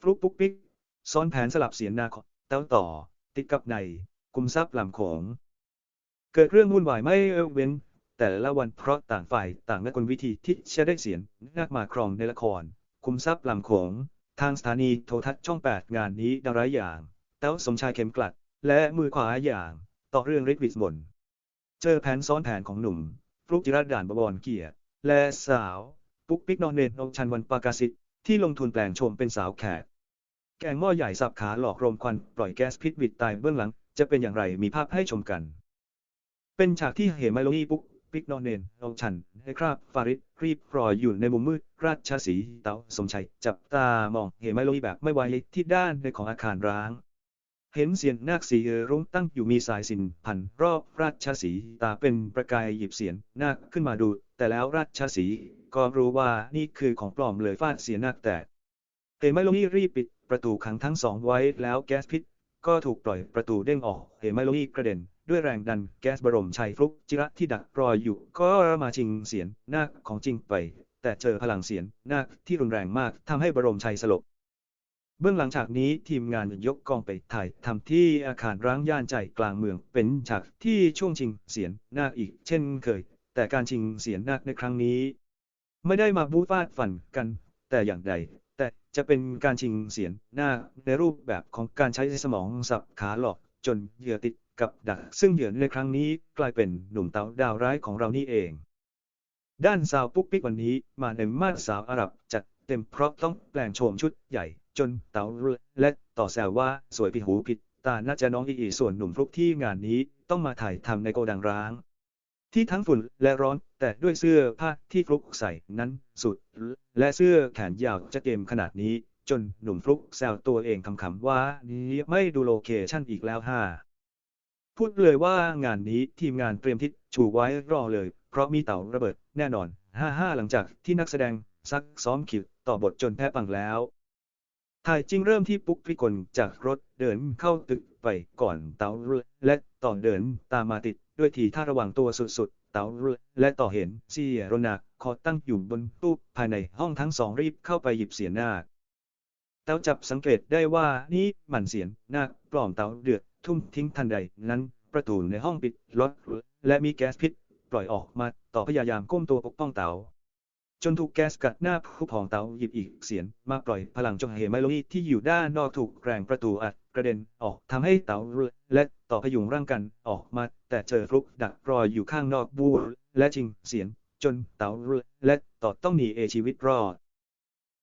ฟลุกปุ๊กปิ๊กซ้อนแผนสลับเสียงนาของเต้าต่อ ติดกับในคุมทรัพย์ลำโขงเกิดเรื่องวุ่นวายไม่เว้น แต่ละวันเพราะต่างฝ่ายต่างนักลวิธีที่จะได้เสียงนักมาครองในละคร คุมทรัพย์ลำโขงทางสถานีโทรทัศน์ช่อง 8 งานนี้ดาราอย่าง เต้าสมชายเข็มกลัด และมือขวาอย่าง ต่อเรื่องฤทธิ์วิสมนเจอแผนซ้อนแผนของหนุ่มฟลุกจิรัตด่านบวรเกียรติและสาว ปุ๊กปิ๊กนอนเนตนชันวันปากาสิทธิ์ที่ลงทุนแปลงโฉมเป็นสาวแขก แกงหม้อใหญ่สับขาหลอกรมควันปล่อยแก๊สพิษวิดตายเบื้องหลัง จะเป็นอย่างไรมีภาพให้ชมกัน เป็นฉากที่เหมไมโลนีปุ๊กปิกนอนเนนนองชันให้คราบฟาริดรีบรออยู่ในมุมมืด ราชสีเตาสมชัย จับตามองเหมไมโลนีแบบไม่ไหวที่ด้านในของอาคารร้าง เห็นเสียนนาคสีรุ้งตั้งอยู่มีสายสินพันรอบราชสีตาเป็นประกายหยิบเสียนนาคขึ้นมาดู แต่แล้วราชสีก็รู้ว่านี่คือของปลอมเลยฟาดเสียนาคแตกเหมไมโลนีรีบปิด ประตูขังทั้งสองไว้แล้วแก๊สพิษ ก็ถูกปล่อยประตูเด้งออกเหมไมโลนีกระเด็น ด้วยแรงดันแก๊สบรมชัยฟลุกจิระที่ดักรออยู่ ก็มาชิงเสียนนาคของจริงไป แต่เจอพลังเสียนนาคที่รุนแรงมากทำให้บรมชัยสลบเบื้องหลังฉากนี้ทีมงานยกกองไปถ่ายทำที่อาคารร้างย่านใจกลางเมืองเป็นฉากที่ช่วงชิงเสียนนาคอีก เช่นเคย แต่การชิงเสียนนาคในครั้งนี้ ไม่ได้มาบูฟาดฟันกัน แต่อย่างใด จะเป็นการชิงเสียหนนาในรูปแบบของการใช้สมองสับขาหลอกจนเหยื่อติดกับดัก ซึ่งเหยื่อในครั้งนี้กลายเป็นหนุ่มเต๋าดาวร้ายของเรานี่เอง ด้านสาวปุ๊กปิ๊กวันนี้มาในมาสสาวอาหรับจัดเต็มเพราะต้องแปลงโฉมชุดใหญ่ จนเต๋าและต่อแซวว่าสวยผิดหูผิดตาน่าจะน้องอีอีส่วนหนุ่มฟลุกที่งานนี้ต้องมาถ่ายทำในโกดังร้าง ที่ทั้งฝุ่นและร้อน แต่ด้วยเสื้อผ้าที่ฟลุกใส่นั้นสุด และเสื้อแขนยาวจะเกมขนาดนี้ จนหนุ่มฟลุกแซวตัวเองคำๆว่านี้ไม่ดูโลเคชั่นอีกแล้วฮ่าพูดเลยว่างานนี้ทีมงานเตรียมทิศชูไว้รอเลย เพราะมีเต่าระเบิดแน่นอนฮ่าฮ่าหลังจากที่นักแสดงซักซ้อมคิวต่อบทจนแพ้ปังแล้วถ่ายจริงเริ่มที่ปุ๊กพิกลจากรถเดินเข้าตึกไปก่อนเต๋าและต่อเดินตามมาติด ด้วยทีท่าระวังตัวสุดๆ เต๋าและต่อเห็นเสียโรนาคอตั้งอยู่บนตู้ภายในห้องทั้งสองรีบเข้าไปหยิบเสียนาคเต๋าจับสังเกตได้ว่านี่มันเสียนนาคปลอมเต๋าเดือดทุ่มทิ้งทันใดนั้นประตูในห้องปิดล็อกและมีแก๊สพิษปล่อยออกมาต่อพยายามก้มตัวปกป้องเต๋าจนถูกแก๊สกัดหน้าผู้พองเตาหยิบอีกเสียนมาปล่อยพลังจงเหมไมโลนี่ที่อยู่ด้านนอกถูกแรงประตูอัด กระเด็นออกทำให้เต่าและต่อพยุงร่างกันออกมา แต่เจอฟลุกดักรออยู่ข้างนอกบูและชิงเสียนจนเต่าและต่อต้องหนีเอชีวิตรอด